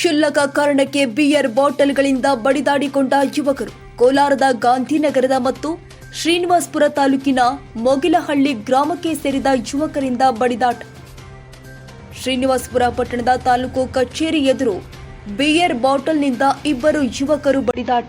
ಕ್ಷುಲ್ಲಕ ಕಾರಣಕ್ಕೆ ಬಿಯರ್ ಬಾಟಲ್ಗಳಿಂದ ಬಡಿದಾಡಿಕೊಂಡ ಯುವಕರು ಕೋಲಾರದ ಗಾಂಧಿನಗರದ ಮತ್ತು ಶ್ರೀನಿವಾಸ್ಪುರ ತಾಲೂಕಿನ ಮೊಗಿಲಹಳ್ಳಿ ಗ್ರಾಮಕ್ಕೆ ಸೇರಿದ ಯುವಕರಿಂದ ಬಡಿದಾಟ. ಶ್ರೀನಿವಾಸ್ಪುರ ಪಟ್ಟಣದ ತಾಲೂಕು ಕಚೇರಿ ಎದುರು ಬಿಯರ್ ಬಾಟಲ್ನಿಂದ ಇಬ್ಬರು ಯುವಕರು ಬಡಿದಾಟ.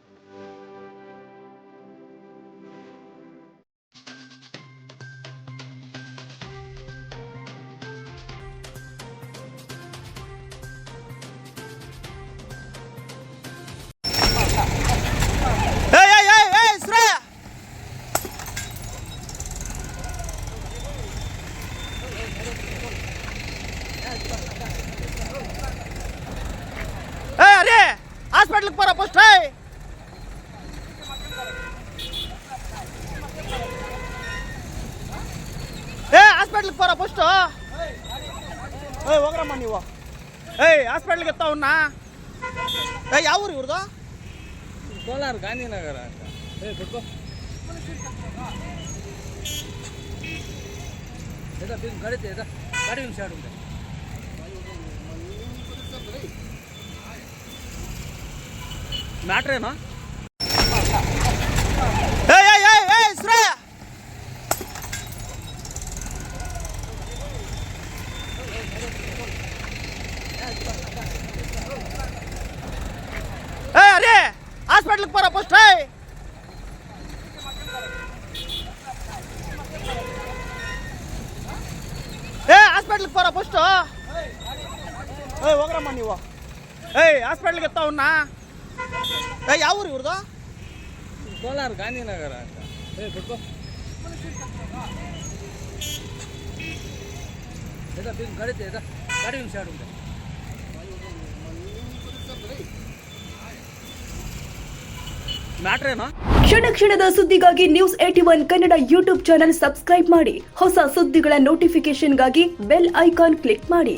ಹಾಸ್ಪಿಟ್ಲಿಗೆ ಬರೋ ಫಸ್ಟ್ ಏ ಹಾಸ್ಪಿಟ್ಲಿಗೆ ಬರೋ ಫಸ್ಟು ಏಯ್ ಹೋಗ್ರಮ್ಮ ನೀವು. ಏಯ್ ಹಾಸ್ಪಿಟ್ಲಿಗೆ ಎತ್ತವನ್ನ. ಏ, ಯಾವ ಊರು ಇವ್ರದ್ದು ಕೋಲಾರ, ಗಾಂಧಿನಗರ ಅಂತ. ಏ ಬಿಟ್ಕೋ ಗಾಡಿ ಗಾಡಿ ನಿಮಿಷ ಆಡುಂಡೆ ಮ್ಯಾಟ್ರ್ ಏನು? ಅರೇ ಹಾಸ್ಪಿಟ್ಲಿಗೆ ಬರೋ ಫಸ್ಟ್ ಏ ಹಾಸ್ಪಿಟ್ಲಿಗೆ ಬರೋ ಫಸ್ಟು ಏಯ್ ಹೋಗ್ರಮ್ಮ ನೀವು. ಏಯ್ ಹಾಸ್ಪಿಟ್ಲಿಗೆ ಎತ್ತವನ್ನ ಯಾವ ಊರು ಇವ್ರದ್ದು ಕೋಲಾರ ಗಾಂಧಿನಗರ ಅಂತ. ಏ ಎದ ಗಾಡಿ ನಿಮಿಷ ಆಡುತ್ತೆ ಮ್ಯಾಟ್ರ್ ಏನು? ಕ್ಷಣ ಕ್ಷಣದ ಸುದ್ದಿಗಾಗಿ news at one Kannada YouTube channel subscribe ಮಾಡಿ. ಹೊಸ ಸುದ್ದಿಗಳ ನೋಟಿಫಿಕೇಶನ್ಗಾಗಿ ಬೆಲ್ ಐಕಾನ್ ಕ್ಲಿಕ್ ಮಾಡಿ.